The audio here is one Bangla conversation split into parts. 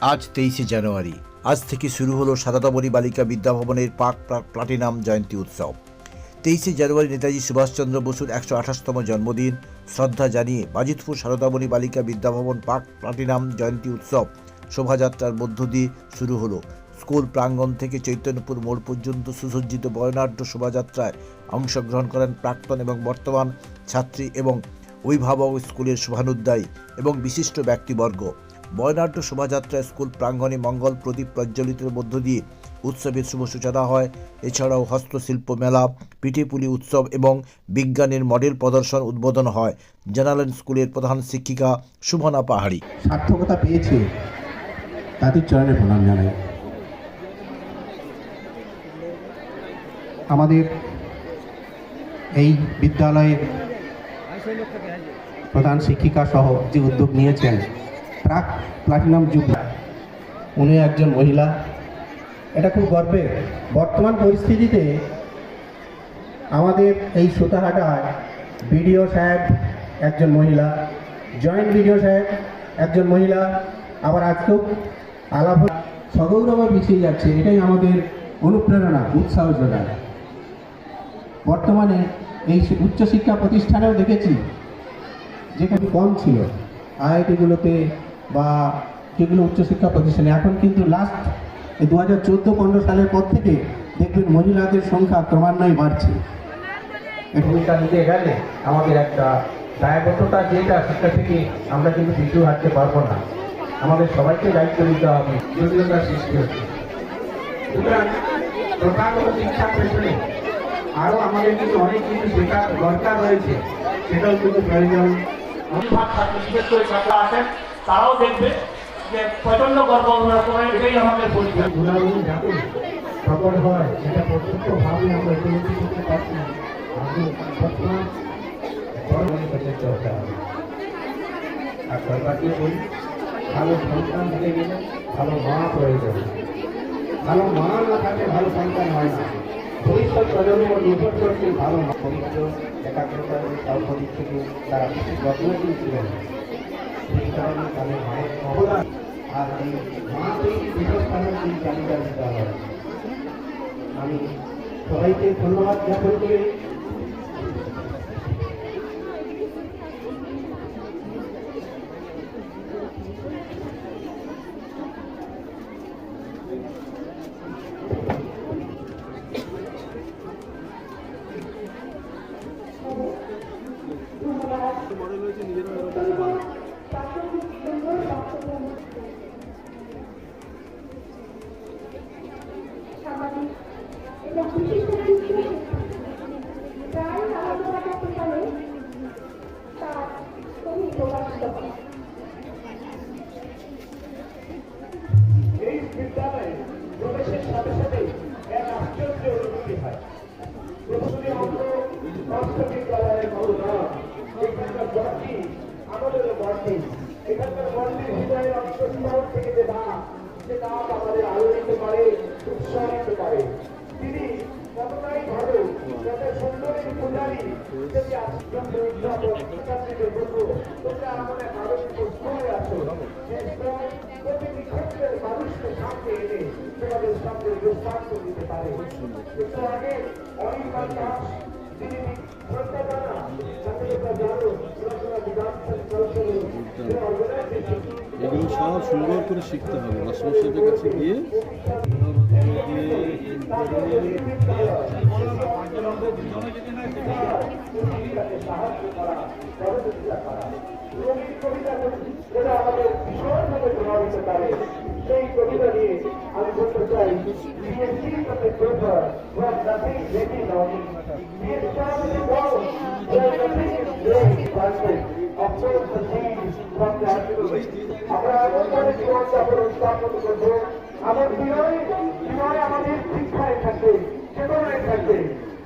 আজ তেইশে জানুয়ারি। আজ থেকে শুরু হলো সাদাতাবরী বালিকা বিদ্যাভবনের পাক প্লাটিনাম জয়ন্তী উৎসব। তেইশে জানুয়ারি নেতাজি সুভাষচন্দ্র বসুর একশো আঠাশতম জন্মদিন। শ্রদ্ধা জানিয়ে বাজিতপুর সারদাবরী বালিকা বিদ্যাভবন পাক প্লাটিনাম জয়ন্তী উৎসব শোভাযাত্রার মধ্য দিয়ে শুরু হলো। স্কুল প্রাঙ্গণ থেকে চৈতন্যপুর মোড় পর্যন্ত সুসজ্জিত বর্ণাঢ্য শোভাযাত্রায় অংশগ্রহণ করেন প্রাক্তন এবং বর্তমান ছাত্রী এবং অভিভাবক স্কুলের শুভানুদ্দায়ী এবং বিশিষ্ট ব্যক্তিবর্গ। বর্ণাঢ্য শোভাযাত্রা স্কুল প্রাঙ্গণে মঙ্গল প্রদীপ প্রজ্বলিতের মধ্য দিয়ে উৎসবের শুভ সূচনা হয়। এছাড়াও হস্তশিল্প মেলা পিঠেপুলি উৎসব এবং বিজ্ঞানের মডেল প্রদর্শন উদ্বোধন হয়। জানালেন স্কুলের প্রধান শিক্ষিকা শুভনা পাহাড়ি। সার্থকতা পেয়েছে তাদের চরণে প্রণাম জানাই। আমাদের এই বিদ্যালয়ের প্রধান শিক্ষিকা সহ যে উদ্যোগ নিয়েছেন প্রাক প্লাটিনাম যুগ। উনি একজন মহিলা। এটা খুব গর্বের বর্তমান পরিস্থিতিতে আমাদের এই সুতাহাটায় বিডিও সাহেব একজন মহিলা, জয়েন্ট বিডিও সাহেব একজন মহিলা, আবার আজকেও আলাপ সগৌরবে পিছিয়ে যাচ্ছে। এটাই আমাদের অনুপ্রেরণা, উৎসাহ যোগায়। বর্তমানে এই উচ্চশিক্ষা প্রতিষ্ঠানেও দেখেছি যেখানে কম ছিল। আইআইটিগুলোতে বা যেগুলো উচ্চশিক্ষা প্রতিষ্ঠানে। এখন কিন্তু লাস্ট এই দু হাজার চোদ্দ পনেরো সালের পর থেকে দেখবেন মহিলাদের সংখ্যা ক্রমান্বয়ে বাড়ছে। ভূমিকা নিতে গেলে আমাদের একটা দায়বদ্ধতা যেটা, সেটা থেকে আমরা কিন্তু পিছু হাঁটতে পারব না। আমাদের সবাইকে দায়িত্ব নিতে হবে জটিলতার সৃষ্টি হচ্ছে। সুতরাং প্রথাগত শিক্ষার পেছনে আরও আমাদের কিন্তু অনেক কিছু শেখার দরকার রয়েছে। সেটাও কিন্তু প্রয়োজন। আছেন তারাও দেখবে যে প্রচণ্ড গর্ব আমাদের গুণাগুণ যাতে প্রকট হয় সেটা প্রত্যক্ষভাবে আমরা উপলব্ধি আর সরকারকে বলি, ভালো সন্তান হতে গেলে ভালো মা প্রয়োজন। ভালো মা না থাকলে ভালো সন্তান হয় না। ভবিষ্যৎ প্রজন্ম নির্ভর করছে ভালো পবিত্র একাগ্রতার স্বল্প দিক থেকে তারা যত্নশীল ছিলেন সেই কারণে তাদের মায়ের অবদান আর এই মা তৈরি পীঠস্থানের এই চালিকা বিদ্যালয় আমি সবাইকে ধন্যবাদ জ্ঞাপন করে। এগুলো সব সুন্দর করে শিখতে হবে। মাস্টারমশাইদের কাছে গিয়ে সেই কবিতা নিয়ে আমি বলতে চাই বিএসসি সাথে paper was nothing very naughty. BSc আমাদের বড় where nothing is great perfect. Of course the things from আমরা এমন করে জীবনযাপন স্থাপন করব আমার বিনয় বিনয় আমাদের শিক্ষায় থাকবে চেতনায় থাকবে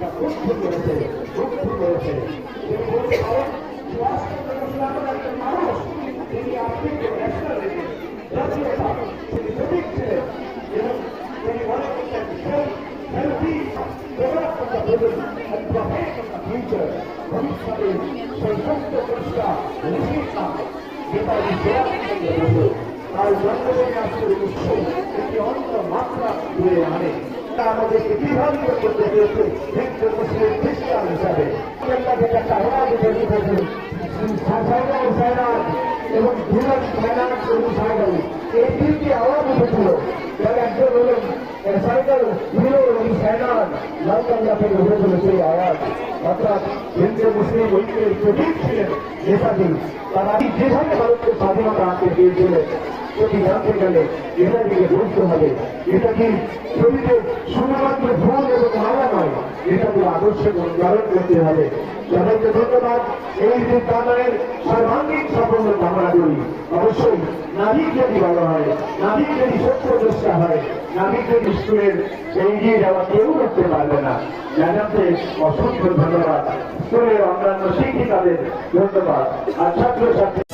তা মুগ্ধ করেছে মুগ্ধ করেছে মানুষ তিনি আফ্রিকা ন্যাশনালিটি জাতীয়তা তিনি প্রতীক ছিলেন এবং তিনি মনে করতেন herald of present and prophet of the future ভবিষ্যতে সেই সত্য লিখিত নেতাজি সুভাষচন্দ্র বসু তার জন্মদিনে আজকের উৎসব একটি অন্য মাত্রা ধরে আনে তা আমাদেরকে বিভাজিত করতে পেরেছে হিন্দু, মুসলিম খ্রিস্টান হিসাবে তারা যেভাবে ভারতকে স্বাধীনতা আনতে চেয়েছিলেন সেটি জানতে গেলে এটা দিকে বুঝতে হবে। এটা কি ছবিতে শুধুমাত্র ফুল এবং মালা নয় এটাকে আদর্শে ধারণ করতে হবে। সবাইকে ধন্যবাদ। এই বিদ্যালয়ের সর্বাঙ্গীন সাফল্য কামনা করি। অবশ্যই নাবিক যদি ভালো হয় নাবিক যদি সত্য চেষ্টা হয় নাবিক যদি স্কুলের এগিয়ে যাওয়া কেউ করতে পারবে না। ম্যাডামকে অসংখ্য ধন্যবাদ। স্কুলের অন্যান্য শিক্ষিকাদের ধন্যবাদ। আর ছাত্রছাত্রী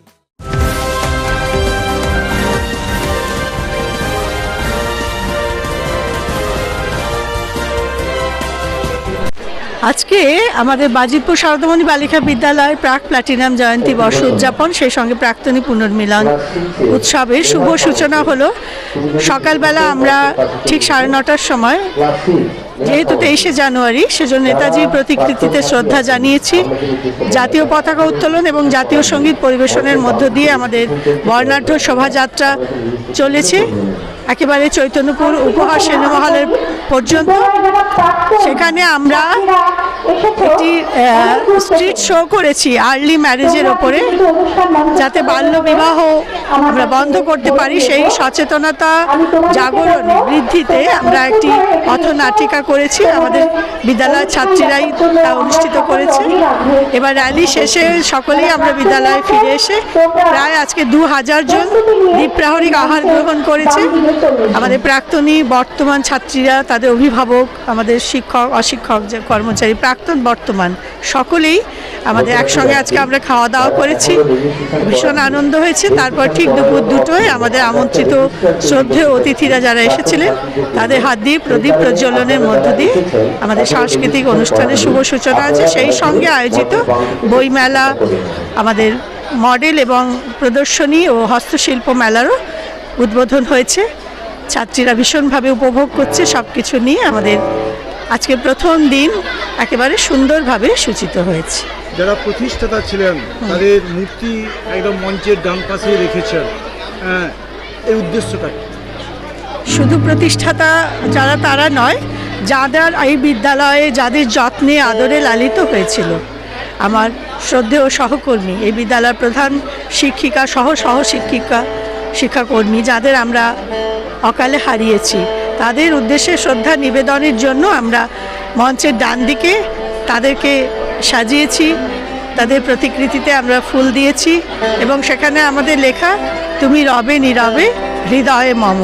আজকে আমাদের বাজিতপুর সারদামণি বালিকা বিদ্যালয় প্রাক প্লাটিনাম জয়ন্তী বর্ষ উদযাপন। সেই সঙ্গে প্রাক্তনী পুনর্মিলন উৎসবের শুভ সূচনা হলো। সকালবেলা আমরা ঠিক সাড়ে নটার সময়, যেহেতু তেইশে জানুয়ারি, সেজন্য নেতাজির প্রতিকৃতিতে শ্রদ্ধা জানিয়েছি। জাতীয় পতাকা উত্তোলন এবং জাতীয় সংগীত পরিবেশনের মধ্য দিয়ে আমাদের বর্ণাঢ্য শোভাযাত্রা চলেছে। একেবারে চৈতন্যপুর উপহার সিনেমা হলের পর্যন্ত। সেখানে আমরা একটি স্ট্রিট শো করেছি আর্লি ম্যারেজের ওপরে, যাতে বাল্য বিবাহ আমরা বন্ধ করতে পারি। সেই সচেতনতা জাগরণ বৃদ্ধিতে আমরা একটি পথনাটিকা করেছি। আমাদের বিদ্যালয়ের ছাত্রীরাই তা অনুষ্ঠিত করেছে। এবার র্যালি শেষে সকলেই আমরা বিদ্যালয়ে ফিরে এসে প্রায় আজকে দু হাজার জন দ্বীপ্রাহরিক আহার গ্রহণ করেছে। আমাদের প্রাক্তনী বর্তমান ছাত্রীরা তাদের অভিভাবক আমাদের শিক্ষক অশিক্ষক যে কর্মচারী প্রাক্তন বর্তমান সকলেই আমাদের একসঙ্গে আজকে আমরা খাওয়া দাওয়া করেছি। ভীষণ আনন্দ হয়েছে। তারপর ঠিক দুপুর দুটোয় আমাদের আমন্ত্রিত শ্রদ্ধেয় অতিথিরা যারা এসেছিলেন তাদের হাত দিয়ে প্রদীপ প্রজ্বলনের মধ্য দিয়ে আমাদের সাংস্কৃতিক অনুষ্ঠানের শুভ সূচনা আছে। সেই সঙ্গে আয়োজিত বইমেলা আমাদের মডেল এবং প্রদর্শনী ও হস্তশিল্প মেলারও উদ্বোধন হয়েছে। ছাত্রীরা ভীষণভাবে উপভোগ করছে সব কিছু নিয়ে আমাদের আজকে প্রথম দিন একেবারে সুন্দরভাবে সূচিত হয়েছে। যারা প্রতিষ্ঠাতা ছিলেন তাদের মূর্তি একদম মঞ্চের ডান পাশে রেখেছেন। হ্যাঁ, এই উদ্দেশ্যটা শুধু প্রতিষ্ঠাতা যারা তারা নয় যাদের এই বিদ্যালয়ে যাদের যত্নে আদরে লালিত হয়েছিল আমার শ্রদ্ধেয় সহকর্মী এই বিদ্যালয়ের প্রধান শিক্ষিকা সহ সহশিক্ষিকা শিক্ষাকর্মী যাদের আমরা অকালে হারিয়েছি। তাদের উদ্দেশ্যে শ্রদ্ধা নিবেদনের জন্য আমরা মঞ্চের ডান দিকে তাদেরকে সাজিয়েছি, তাদের প্রতিকৃতিতে আমরা ফুল দিয়েছি এবং সেখানে আমাদের লেখা, তুমি রবে নীরবে, হৃদয়ে মম।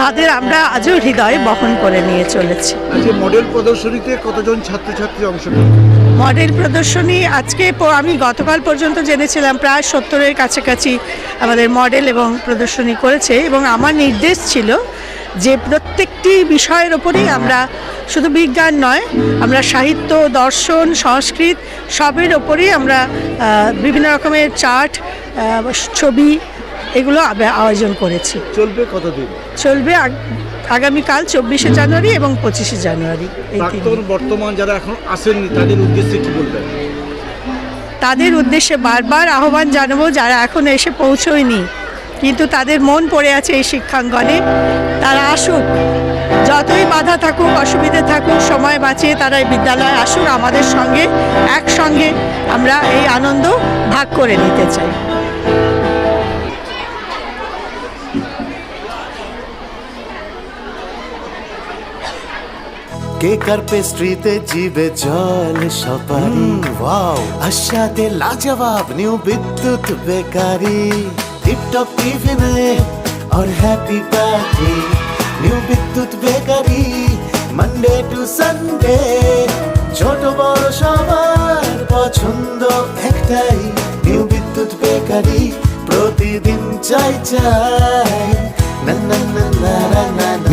তাদের আমরা আজও হৃদয়ে বহন করে নিয়ে চলেছি। মডেল প্রদর্শনীতে কতজন ছাত্রছাত্রী অংশগ্রহণ মডেল প্রদর্শনী। আজকে আমি গতকাল পর্যন্ত জেনেছিলাম প্রায় সত্তরের কাছাকাছি আমাদের মডেল এবং প্রদর্শনী করেছে এবং আমার নির্দেশ ছিল যে প্রত্যেকটি বিষয়ের ওপরেই আমরা শুধু বিজ্ঞান নয় আমরা সাহিত্য দর্শন সংস্কৃত সবের ওপরেই আমরা বিভিন্ন রকমের চার্ট ছবি এগুলো আয়োজন করেছি। চলবে কতদিন? চলবে আগামীকাল চব্বিশে জানুয়ারি এবং পঁচিশে জানুয়ারি। বর্তমান যারা এখন আসেননি তাদের উদ্দেশ্যে কি বলবেন? তাদের উদ্দেশ্যে বারবার আহ্বান জানাব যারা এখন এসে পৌঁছয়নি কিন্তু তাদের মন পড়ে আছে এই শিক্ষাঙ্গনে। তারা আসুক যতই বাধা থাকুক অসুবিধে থাকুক সময় বাঁচিয়ে তারা এই বিদ্যালয়ে আসুক। আমাদের সঙ্গে একসঙ্গে আমরা এই আনন্দ ভাগ করে নিতে চাই। কেক আর পেস্ট্রিতে জিবে জল সপারি ওয়াও আশাতে লাজবাব নিউ বিদ্যুৎ বেকারি টিপটপ টিফিনে और happy party new Bidyut bakery Monday to Sunday ছোট বড় সবার পছন্দ একটাই নিউ বিদ্যুৎ বেকারি প্রতিদিন চাই চাই না না না না না না